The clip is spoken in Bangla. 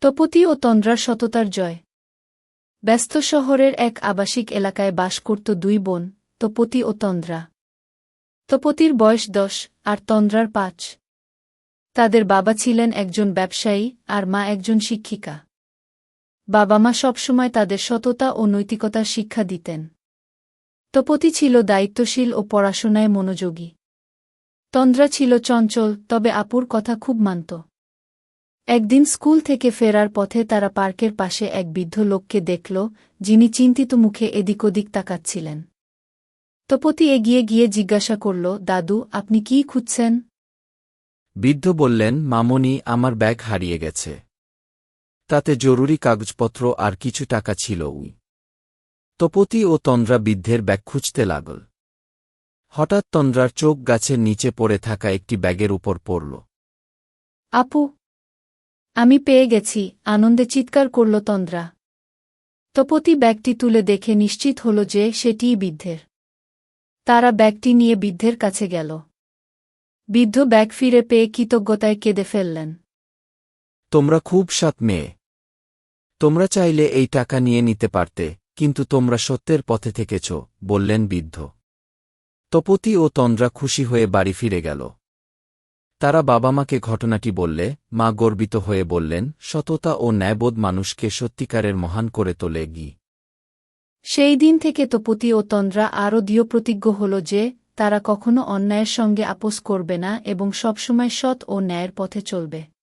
তপতি ও তন্দ্রার সততার জয়। ব্যস্ত শহরের এক আবাসিক এলাকায় বাস করত দুই বোন, তপতি ও তন্দ্রা। তপতির বয়স দশ, আর তন্দ্রার পাঁচ। তাদের বাবা ছিলেন একজন ব্যবসায়ী, আর মা একজন শিক্ষিকা। বাবা মা সবসময় তাদের সততা ও নৈতিকতার শিক্ষা দিতেন। তপতি ছিল দায়িত্বশীল ও পড়াশোনায় মনোযোগী। তন্দ্রা ছিল চঞ্চল, তবে আপুর কথা খুব মানত। একদিন স্কুল থেকে ফেরার পথে তারা পার্কের পাশে এক বৃদ্ধ লোককে দেখল যিনি চিন্তিত মুখে এদিক ওদিক তাকাচ্ছিলেন। তপতি এগিয়ে গিয়ে জিজ্ঞাসা করল দাদু আপনি কি খুঁজছেন? বৃদ্ধ বললেন মামনি আমার ব্যাগ হারিয়ে গেছে। তাতে জরুরি কাগজপত্র আর কিছু টাকা ছিল উই তপতি ও তন্দ্রা বৃদ্ধের ব্যাগ খুঁজতে লাগল। হঠাৎ তন্দ্রার চোখ গাছের নিচে পড়ে থাকা একটি ব্যাগের উপর পড়ল। আপু আমি পেয়ে গেছি, আনন্দে চিৎকার করল তন্দ্রা। তপতি ব্যাগটি তুলে দেখে নিশ্চিত হল যে সেটিই বৃদ্ধের। তারা ব্যাগটি নিয়ে বৃদ্ধের কাছে গেল। বৃদ্ধ ব্যাগ ফিরে পেয়ে কৃতজ্ঞতায় কেঁদে ফেললেন। তোমরা খুব সৎ মেয়ে। তোমরা চাইলে এই টাকা নিয়ে নিতে পারতে, কিন্তু তোমরা সত্যের পথে থেকেছ, বললেন বৃদ্ধ। তপতি ও তন্দ্রা খুশি হয়ে বাড়ি ফিরে গেল। তারা বাবা মাকে ঘটনাটি বললে, মা গর্বিত হয়ে বললেন, সততা ও ন্যায়বোধ মানুষকে সত্যিকারের মহান করে তোলে গি। সেই দিন থেকে তো পতি ও তন্দ্রা আরও দৃঢ় প্রতিজ্ঞ হল যে, তারা কখনো অন্যায়ের সঙ্গে আপোষ করবে না এবং সবসময় সৎ ও ন্যায়ের পথে চলবে।